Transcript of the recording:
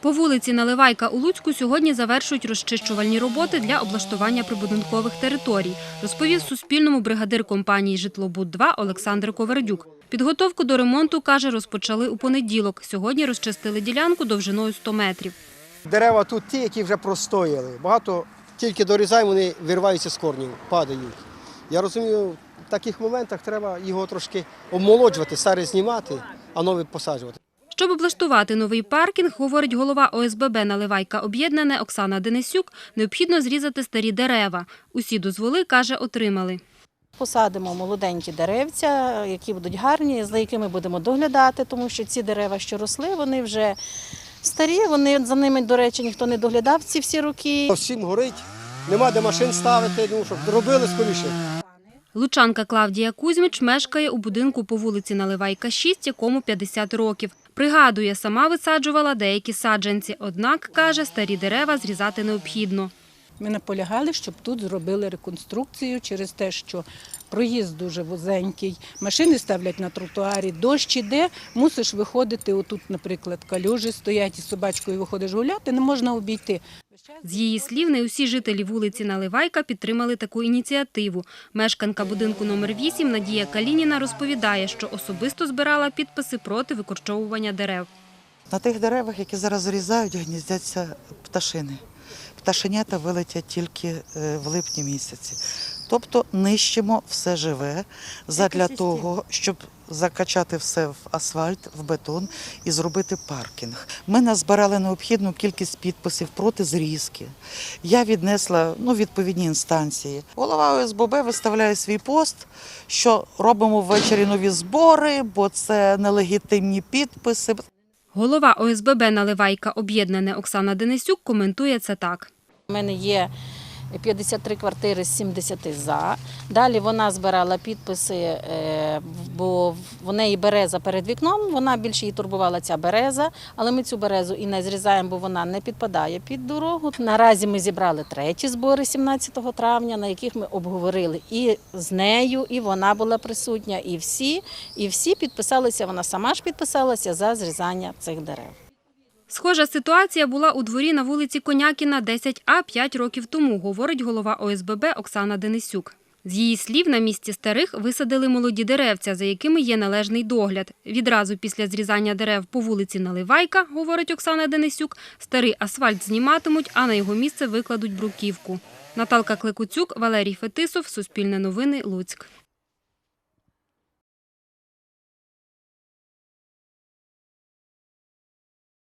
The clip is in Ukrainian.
По вулиці Наливайка у Луцьку сьогодні завершують розчищувальні роботи для облаштування прибудинкових територій, розповів Суспільному бригадир компанії «Житлобуд-2» Олександр Ковердюк. Підготовку до ремонту, каже, розпочали у понеділок. Сьогодні розчистили ділянку довжиною 100 метрів. Дерева тут ті, які вже простояли. Багато тільки дорізаємо, вони вириваються з корнів, падають. Я розумію, в таких моментах треба його трошки обмолоджувати, старе знімати, а нове посаджувати. Щоб облаштувати новий паркінг, говорить голова ОСББ «Наливайка Об'єднане» Оксана Денисюк, необхідно зрізати старі дерева. Усі дозволи, каже, отримали. Посадимо молоденькі деревця, які будуть гарні, за якими будемо доглядати, тому що ці дерева, що росли, вони вже старі, вони за ними, до речі, ніхто не доглядав ці всі роки. Всім горить, нема де машин ставити, ну, щоб робили скоріше. Лучанка Клавдія Кузьмич мешкає у будинку по вулиці Наливайка 6, якому 50 років. Пригадує, сама висаджувала деякі саджанці, однак, каже, старі дерева зрізати необхідно. Ми наполягали, щоб тут зробили реконструкцію через те, що проїзд дуже вузенький, машини ставлять на тротуарі, дощ іде, мусиш виходити. Отут, наприклад, калюжі стоять із собачкою виходиш гуляти, не можна обійти. З її слів, не усі жителі вулиці Наливайка підтримали таку ініціативу. Мешканка будинку номер 8 Надія Калініна розповідає, що особисто збирала підписи проти викорчовування дерев. На тих деревах, які зараз зрізають, гніздяться пташини. Пташенята вилетять тільки е, в липні місяці. Тобто нищимо все живе задля того, щоб закачати все в асфальт, в бетон і зробити паркінг. Ми назбирали необхідну кількість підписів проти зрізки. Я віднесла ну, відповідні інстанції. Голова ОСББ виставляє свій пост, що робимо ввечері нові збори, бо це нелегітимні підписи. Голова ОСББ Наливайка Об'єднане Оксана Денисюк коментує це так. У мене є 53 квартири з 70 за. Далі вона збирала підписи, е, бо в неї береза перед вікном. Вона більше її турбувала ця береза, але ми цю березу і не зрізаємо, бо вона не підпадає під дорогу. Наразі ми зібрали треті збори 17 травня, на яких ми обговорили і з нею, і вона була присутня, і всі, і всі підписалися. Вона сама ж підписалася за зрізання цих дерев. Схожа ситуація була у дворі на вулиці Конякіна 10А 5 років тому, говорить голова ОСББ Оксана Денисюк. З її слів, на місці старих висадили молоді деревця, за якими є належний догляд. Відразу після зрізання дерев по вулиці Наливайка, говорить Оксана Денисюк, старий асфальт зніматимуть, а на його місце викладуть бруківку. Наталка Клекуцюк, Валерій Фетисов, Суспільне новини, Луцьк.